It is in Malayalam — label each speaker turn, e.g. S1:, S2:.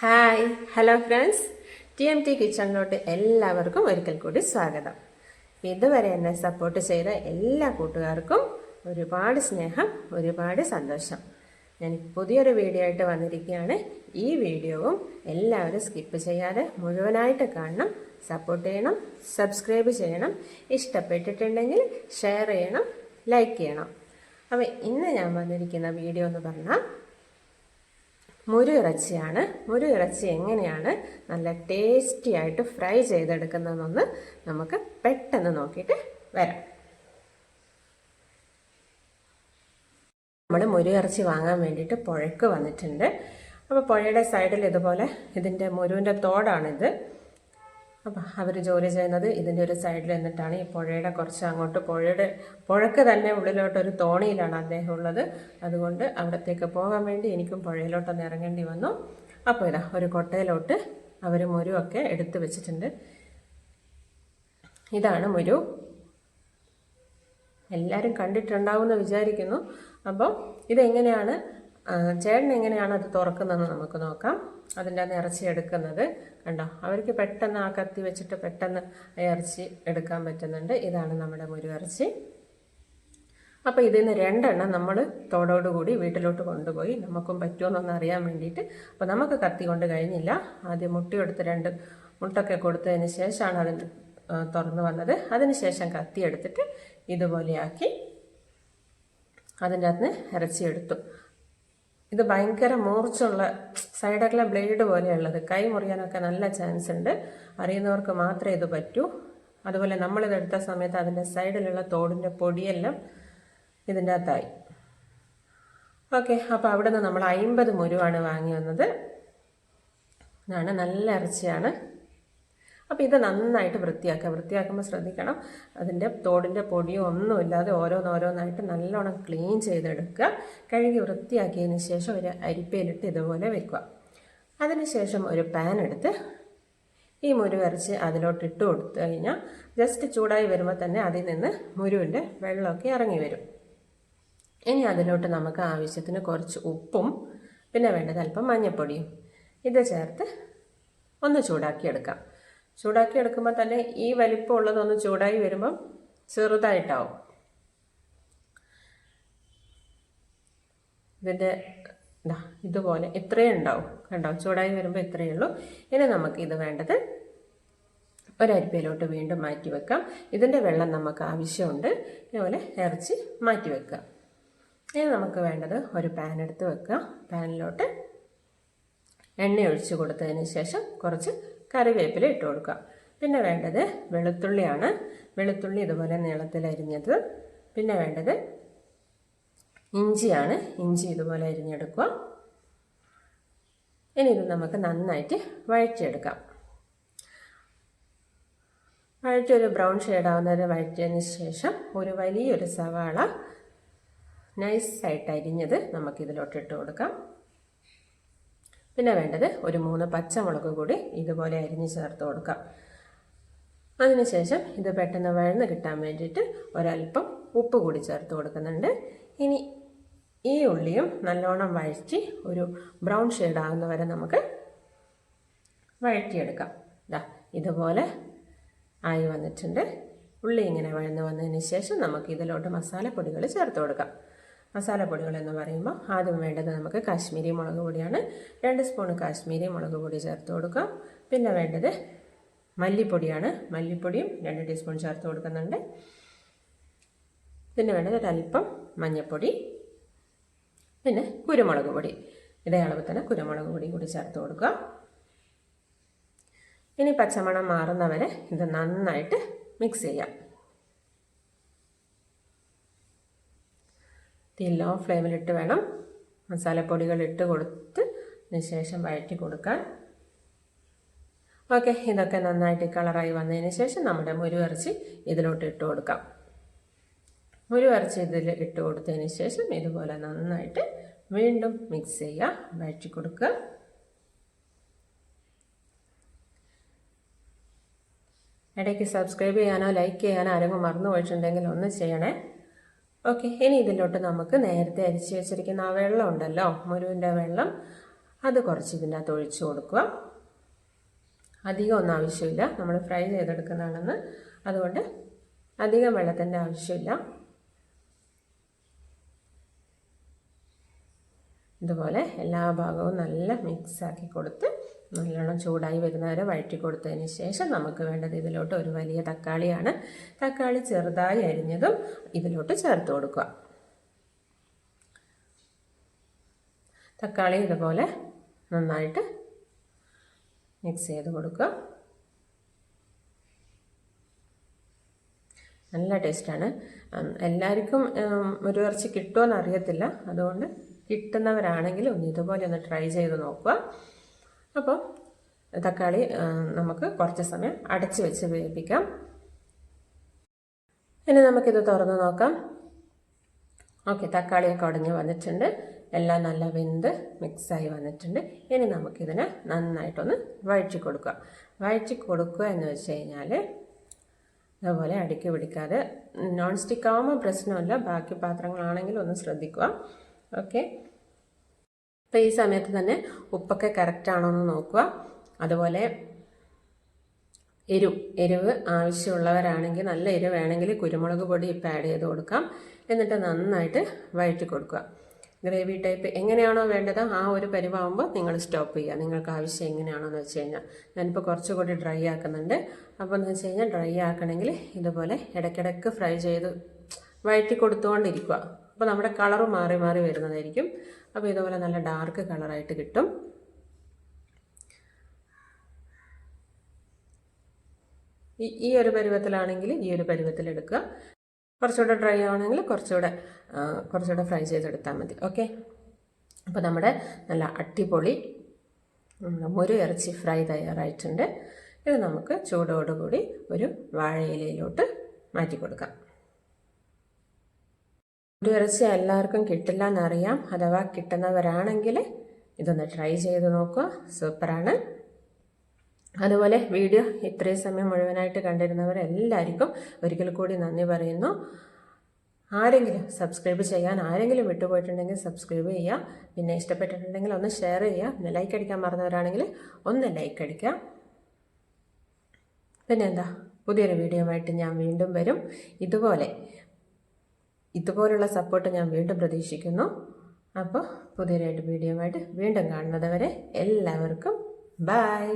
S1: Hi hello friends. T M T കിച്ചണിലോട്ട് എല്ലാവർക്കും ഒരിക്കൽ കൂടി സ്വാഗതം. ഇതുവരെ എന്നെ സപ്പോർട്ട് ചെയ്ത എല്ലാ കൂട്ടുകാർക്കും ഒരുപാട് സ്നേഹം ഒരുപാട് സന്തോഷം. ഞാൻ പുതിയൊരു വീഡിയോ ആയിട്ട് വന്നിരിക്കുകയാണ്. ഈ വീഡിയോവും എല്ലാവരും സ്കിപ്പ് ചെയ്യാതെ മുഴുവനായിട്ട് കാണണം സപ്പോർട്ട് ചെയ്യണം സബ്സ്ക്രൈബ് ചെയ്യണം ഇഷ്ടപ്പെട്ടിട്ടുണ്ടെങ്കിൽ ഷെയർ ചെയ്യണം ലൈക്ക് ചെയ്യണം. അപ്പോൾ ഇന്ന് ഞാൻ വന്നിരിക്കുന്ന വീഡിയോ എന്ന് പറഞ്ഞാൽ മുരു ഇറച്ചിയാണ് മുരു ഇറച്ചി എങ്ങനെയാണ് നല്ല ടേസ്റ്റി ആയിട്ട് ഫ്രൈ ചെയ്തെടുക്കുന്നതെന്നൊന്ന് നമുക്ക് പെട്ടെന്ന് നോക്കിയിട്ട് വരാം. നമ്മൾ മുരു ഇറച്ചി വാങ്ങാൻ വേണ്ടിയിട്ട് പുഴയ്ക്ക് വന്നിട്ടുണ്ട്. അപ്പോൾ പുഴയുടെ സൈഡിൽ ഇതുപോലെ ഇതിന്റെ മുരുവിന്റെ തോടാണിത്. അപ്പം അവർ ജോലി ചെയ്യുന്നത് ഇതിന്റെ ഒരു സൈഡിൽ നിന്നിട്ടാണ് ഈ പുഴയുടെ കുറച്ച് അങ്ങോട്ട് പുഴയുടെ പുഴക്ക് തന്നെ ഉള്ളിലോട്ടൊരു തോണിയിലാണ് അദ്ദേഹം ഉള്ളത്. അതുകൊണ്ട് അവിടത്തേക്ക് പോകാൻ വേണ്ടി എനിക്കും പുഴയിലോട്ടൊന്ന് ഇറങ്ങേണ്ടി വന്നു. അപ്പോൾ ഇതാ ഒരു കൊട്ടയിലോട്ട് അവർ മുരുവൊക്കെ എടുത്ത് വെച്ചിട്ടുണ്ട്. ഇതാണ് മുരു. എല്ലാവരും കണ്ടിട്ടുണ്ടാവുമെന്ന് വിചാരിക്കുന്നു. അപ്പോൾ ഇതെങ്ങനെയാണ് ചേട്ടൻ എങ്ങനെയാണ് അത് തുറക്കുന്നതെന്ന് നമുക്ക് നോക്കാം. അതിന്റെ അന്ന് ഇറച്ചി എടുക്കുന്നത് കണ്ടോ? അവർക്ക് പെട്ടെന്ന് ആ കത്തി വെച്ചിട്ട് പെട്ടെന്ന് ഇറച്ചി എടുക്കാൻ പറ്റുന്നുണ്ട്. ഇതാണ് നമ്മുടെ മുരു ഇറച്ചി. അപ്പോൾ ഇതിൽ നിന്ന് രണ്ടെണ്ണം നമ്മൾ തോടോടുകൂടി വീട്ടിലോട്ട് കൊണ്ടുപോയി നമുക്കും പറ്റുമെന്നൊന്ന് അറിയാൻ വേണ്ടിയിട്ട്. അപ്പോൾ നമുക്ക് കത്തി കൊണ്ട് കഴിഞ്ഞില്ല. ആദ്യം മുട്ടയെടുത്ത് രണ്ട് മുട്ടൊക്കെ കൊടുത്തതിന് ശേഷമാണ് അതിന് തുറന്നു വന്നത്. അതിന് ശേഷം കത്തി എടുത്തിട്ട് ഇതുപോലെയാക്കി അതിന്റെ അകത്ത് ഇറച്ചി എടുത്തു. ഇത് ഭയങ്കര മൂർച്ചുള്ള സൈഡൊക്കെ ബ്ലേഡ് പോലെയുള്ളത്. കൈ മുറിയാനൊക്കെ നല്ല ചാൻസ് ഉണ്ട്. അറിയുന്നവർക്ക് മാത്രമേ ഇത് പറ്റൂ. അതുപോലെ നമ്മളിത് എടുത്ത സമയത്ത് അതിന്റെ സൈഡിലുള്ള തോടിന്റെ പൊടിയെല്ലാം ഇതിന്റെ അകത്തായി. ഓക്കെ അപ്പോൾ അവിടെ നിന്ന് നമ്മൾ അമ്പത് മുരുവാണ് വാങ്ങി വന്നത്. ഇതാണ് നല്ല ഇറച്ചിയാണ്. അപ്പോൾ ഇത് നന്നായിട്ട് വൃത്തിയാക്കുക. വൃത്തിയാക്കുമ്പോൾ ശ്രദ്ധിക്കണം. അതിന്റെ തോടിന്റെ പൊടിയോ ഒന്നുമില്ലാതെ ഓരോന്നോരോന്നായിട്ട് നല്ലോണം ക്ലീൻ ചെയ്തെടുക്കുക. കഴുകി വൃത്തിയാക്കിയതിന് ശേഷം ഒരു അരിപ്പയിലിട്ട് ഇതുപോലെ വെക്കുക. അതിനുശേഷം ഒരു പാൻ എടുത്ത് ഈ മുരുവരച്ച് അതിലോട്ട് ഇട്ട് കൊടുത്തു കഴിഞ്ഞാൽ ജസ്റ്റ് ചൂടായി വരുമ്പോൾ തന്നെ അതിൽ നിന്ന് മുരുവിന്റെ വെള്ളമൊക്കെ ഇറങ്ങി വരും. ഇനി അതിലോട്ട് നമുക്ക് ആവശ്യത്തിന് കുറച്ച് ഉപ്പും പിന്നെ വേണ്ടത് അല്പം മഞ്ഞൾപ്പൊടിയും ഇത് ചേർത്ത് ഒന്ന് ചൂടാക്കിയെടുക്കാം. ചൂടാക്കിയെടുക്കുമ്പോൾ തന്നെ ഈ വലിപ്പമുള്ളതൊന്ന് ചൂടായി വരുമ്പം ചെറുതായിട്ടാവും. ഇതിന്റെ ഇതുപോലെ ഇത്രയും ഉണ്ടാവും. കണ്ടോ? ചൂടായി വരുമ്പോൾ ഇത്രയേ ഉള്ളൂ. ഇനി നമുക്ക് ഇത് വേണ്ടത് ഒരരിപ്പയിലോട്ട് വീണ്ടും മാറ്റി വെക്കാം. ഇതിന്റെ വെള്ളം നമുക്ക് ആവശ്യമുണ്ട്. ഇതുപോലെ ഇറച്ചി മാറ്റി വെക്കാം. ഇനി നമുക്ക് വേണ്ടത് ഒരു പാൻ എടുത്ത് വെക്കാം. പാനിലോട്ട് എണ്ണ ഒഴിച്ച് കൊടുത്തതിന് ശേഷം കുറച്ച് കറിവേപ്പില ഇട്ട് കൊടുക്കുക. പിന്നെ വേണ്ടത് വെളുത്തുള്ളിയാണ്. വെളുത്തുള്ളി ഇതുപോലെ നീളത്തിൽ അരിഞ്ഞത്. പിന്നെ വേണ്ടത് ഇഞ്ചിയാണ്. ഇഞ്ചി ഇതുപോലെ അരിഞ്ഞെടുക്കുക. ഇനി ഇത് നമുക്ക് നന്നായിട്ട് വഴറ്റിയെടുക്കാം. വഴറ്റി ഒരു ബ്രൗൺ ഷെയ്ഡാവുന്നത് വഴറ്റിയതിന് ശേഷം ഒരു വലിയൊരു സവാള നൈസായിട്ട് അരിഞ്ഞത് നമുക്കിതിലോട്ട് ഇട്ട് കൊടുക്കാം. പിന്നെ വേണ്ടത് ഒരു മൂന്ന് പച്ചമുളക് കൂടി ഇതുപോലെ അരിഞ്ഞ് ചേർത്ത് കൊടുക്കാം. അതിനുശേഷം ഇത് പെട്ടെന്ന് വഴന്ന് കിട്ടാൻ വേണ്ടിയിട്ട് ഒരല്പം ഉപ്പ് കൂടി ചേർത്ത് കൊടുക്കുന്നുണ്ട്. ഇനി ഈ ഉള്ളിയും നല്ലോണം വഴറ്റി ഒരു ബ്രൗൺ ഷെയ്ഡ് ആകുന്ന വരെ നമുക്ക് വഴറ്റിയെടുക്കാം. ഇതാ ഇതുപോലെ ആയി വന്നിട്ടുണ്ട്. ഉള്ളി ഇങ്ങനെ വഴന്ന് വന്നതിന് ശേഷം നമുക്ക് ഇതിലോട്ട് മസാലപ്പൊടികൾ ചേർത്ത് കൊടുക്കാം. മസാലപ്പൊടികൾ എന്ന് പറയുമ്പോൾ ആദ്യം വേണ്ടത് നമുക്ക് കാശ്മീരി മുളക് പൊടിയാണ്. രണ്ട് സ്പൂൺ കാശ്മീരി മുളക് പൊടി ചേർത്ത് കൊടുക്കാം. പിന്നെ വേണ്ടത് മല്ലിപ്പൊടിയാണ്. മല്ലിപ്പൊടിയും രണ്ട് ടീസ്പൂൺ ചേർത്ത് കൊടുക്കുന്നുണ്ട്. പിന്നെ വേണ്ടത് ഒരല്പം മഞ്ഞൾപ്പൊടി പിന്നെ കുരുമുളക് പൊടി. ഇതേ അളവ് തന്നെ കുരുമുളക് പൊടി കൂടി ചേർത്ത് കൊടുക്കുക ഇനി പച്ചമണം മാറുന്നവരെ ഇത് നന്നായിട്ട് മിക്സ് ചെയ്യാം. തീ ലോ ഫ്ലെയിമിലിട്ട് വേണം മസാലപ്പൊടികൾ ഇട്ട് കൊടുത്ത് അതിന് ശേഷം വഴറ്റി കൊടുക്കാൻ. ഓക്കെ ഇതൊക്കെ നന്നായിട്ട് കളറായി വന്നതിന് ശേഷം നമ്മുടെ മുരുവരച്ചി ഇതിലോട്ട് ഇട്ട് കൊടുക്കാം. മുരുവരച്ചി ഇതിൽ ഇട്ട് കൊടുത്തതിന് ശേഷം ഇതുപോലെ നന്നായിട്ട് വീണ്ടും മിക്സ് ചെയ്യുക വഴറ്റി കൊടുക്കുക. ഇടയ്ക്ക് സബ്സ്ക്രൈബ് ചെയ്യാനോ ലൈക്ക് ചെയ്യാനോ ആരെങ്കിലും മറന്നു പോയിട്ടുണ്ടെങ്കിൽ ഒന്ന് ചെയ്യണേ. ഓക്കെ ഇനി ഇതിലോട്ട് നമുക്ക് നേരത്തെ അരിച്ചു വെച്ചിരിക്കുന്ന ആ വെള്ളം ഉണ്ടല്ലോ മുരുവിന്റെ വെള്ളം അത് കുറച്ച് ഇതിന്റെ അകത്ത് ഒഴിച്ചു കൊടുക്കുക. അധികം ഒന്നും ആവശ്യമില്ല നമ്മൾ ഫ്രൈ ചെയ്തെടുക്കുന്നതാണെന്ന്. അതുകൊണ്ട് അധികം വെള്ളത്തിന്റെ ആവശ്യമില്ല. ഇതുപോലെ എല്ലാ ഭാഗവും നല്ല മിക്സാക്കി കൊടുത്ത് നല്ലോണം ചൂടായി വരുന്നവരെ വഴറ്റി കൊടുത്തതിന് ശേഷം നമുക്ക് വേണ്ടത് ഇതിലോട്ട് ഒരു വലിയ തക്കാളിയാണ്. തക്കാളി ചെറുതായി അരിഞ്ഞതും ഇതിലോട്ട് ചേർത്ത് കൊടുക്കുക. തക്കാളി ഇതുപോലെ നന്നായിട്ട് മിക്സ് ചെയ്ത് കൊടുക്കുക. നല്ല ടേസ്റ്റാണ്. എല്ലാവർക്കും ഒരു ഇറച്ചി കിട്ടുമോ അറിയത്തില്ല. അതുകൊണ്ട് കിട്ടുന്നവരാണെങ്കിൽ ഒന്ന് ഇതുപോലെ ഒന്ന് ട്രൈ ചെയ്ത് നോക്കുക. അപ്പം തക്കാളി നമുക്ക് കുറച്ച് സമയം അടച്ച് വെച്ച് വേവിപ്പിക്കാം ഇനി നമുക്കിത് തുറന്ന് നോക്കാം. ഓക്കെ തക്കാളിയൊക്കെ ഉടഞ്ഞ് വന്നിട്ടുണ്ട്. എല്ലാം നല്ല വെന്ത് മിക്സായി വന്നിട്ടുണ്ട്. ഇനി നമുക്കിതിനെ നന്നായിട്ടൊന്ന് വഴറ്റി കൊടുക്കുക. വഴറ്റി കൊടുക്കുക എന്ന് വെച്ച് കഴിഞ്ഞാൽ അതുപോലെ അടുക്കി പിടിക്കാതെ നോൺ സ്റ്റിക്ക് ആകുമ്പോൾ പ്രശ്നമില്ല. ബാക്കി പാത്രങ്ങളാണെങ്കിൽ ഒന്ന് ശ്രദ്ധിക്കുക. ഓക്കെ അപ്പോൾ ഈ സമയത്ത് തന്നെ ഉപ്പൊക്കെ കറക്റ്റ് ആണോ എന്ന് നോക്കുക. അതുപോലെ എരിവ് എരിവ് ആവശ്യമുള്ളവരാണെങ്കിൽ നല്ല എരിവ് വേണമെങ്കിൽ കുരുമുളക് പൊടി ഇപ്പം ആഡ് ചെയ്ത് കൊടുക്കാം. എന്നിട്ട് നന്നായിട്ട് വഴറ്റി കൊടുക്കുക. ഗ്രേവി ടൈപ്പ് എങ്ങനെയാണോ വേണ്ടത് ആ ഒരു പരിവാകുമ്പോൾ നിങ്ങൾ സ്റ്റോപ്പ് ചെയ്യുക. നിങ്ങൾക്ക് ആവശ്യം എങ്ങനെയാണോ എന്ന് വെച്ച് കഴിഞ്ഞാൽ ഞാനിപ്പോൾ കുറച്ചുകൂടി ഡ്രൈ ആക്കുന്നുണ്ട്. അപ്പോൾ എന്ന് വെച്ച് കഴിഞ്ഞാൽ ഡ്രൈ ആക്കണമെങ്കിൽ ഇതുപോലെ ഇടയ്ക്കിടയ്ക്ക് ഫ്രൈ ചെയ്ത് വഴറ്റി കൊടുത്തുകൊണ്ടിരിക്കുക അപ്പോൾ നമ്മുടെ കളറ് മാറി മാറി വരുന്നതായിരിക്കും. അപ്പോൾ ഇതുപോലെ നല്ല ഡാർക്ക് കളറായിട്ട് കിട്ടും. ഈ ഈ ഒരു പരുവത്തിലാണെങ്കിൽ ഈ ഒരു പരുവത്തിൽ എടുക്കുക. കുറച്ചുകൂടെ ഡ്രൈ ആവണമെങ്കിൽ കുറച്ചുകൂടെ കുറച്ചുകൂടെ ഫ്രൈ ചെയ്തെടുത്താൽ മതി. ഓക്കെ അപ്പോൾ നമ്മുടെ നല്ല അടിപൊളി മുരു ഇറച്ചി ഫ്രൈ തയ്യാറായിട്ടുണ്ട്. ഇത് നമുക്ക് ചൂടോടുകൂടി ഒരു വാഴയിലയിലോട്ട് മാറ്റി കൊടുക്കാം. ഒരു എല്ലാവർക്കും കിട്ടില്ല എന്നറിയാം അഥവാ കിട്ടുന്നവരാണെങ്കിൽ ഇതൊന്ന് ട്രൈ ചെയ്ത് നോക്കുക. സൂപ്പറാണ്. അതുപോലെ വീഡിയോ ഇത്രയും സമയം മുഴുവനായിട്ട് കണ്ടിരുന്നവരെല്ലാവർക്കും ഒരിക്കൽ കൂടി നന്ദി പറയുന്നു. ആരെങ്കിലും സബ്സ്ക്രൈബ് ചെയ്യാൻ ആരെങ്കിലും വിട്ടുപോയിട്ടുണ്ടെങ്കിൽ സബ്സ്ക്രൈബ് ചെയ്യുക. പിന്നെ ഇഷ്ടപ്പെട്ടിട്ടുണ്ടെങ്കിൽ ഒന്ന് ഷെയർ ചെയ്യുക. പിന്നെ ലൈക്ക് അടിക്കാൻ മറന്നവരാണെങ്കിൽ ഒന്ന് ലൈക്ക് അടിക്കുക. പിന്നെന്താ? പുതിയൊരു വീഡിയോ ആയിട്ട് ഞാൻ വീണ്ടും വരും. ഇതുപോലെ ഇതുപോലുള്ള സപ്പോർട്ട് ഞാൻ വീണ്ടും പ്രതീക്ഷിക്കുന്നു. അപ്പോൾ പുതിയൊരു വീഡിയോ ആയിട്ട് വീണ്ടും കാണുന്നത് വരെ എല്ലാവർക്കും ബായ്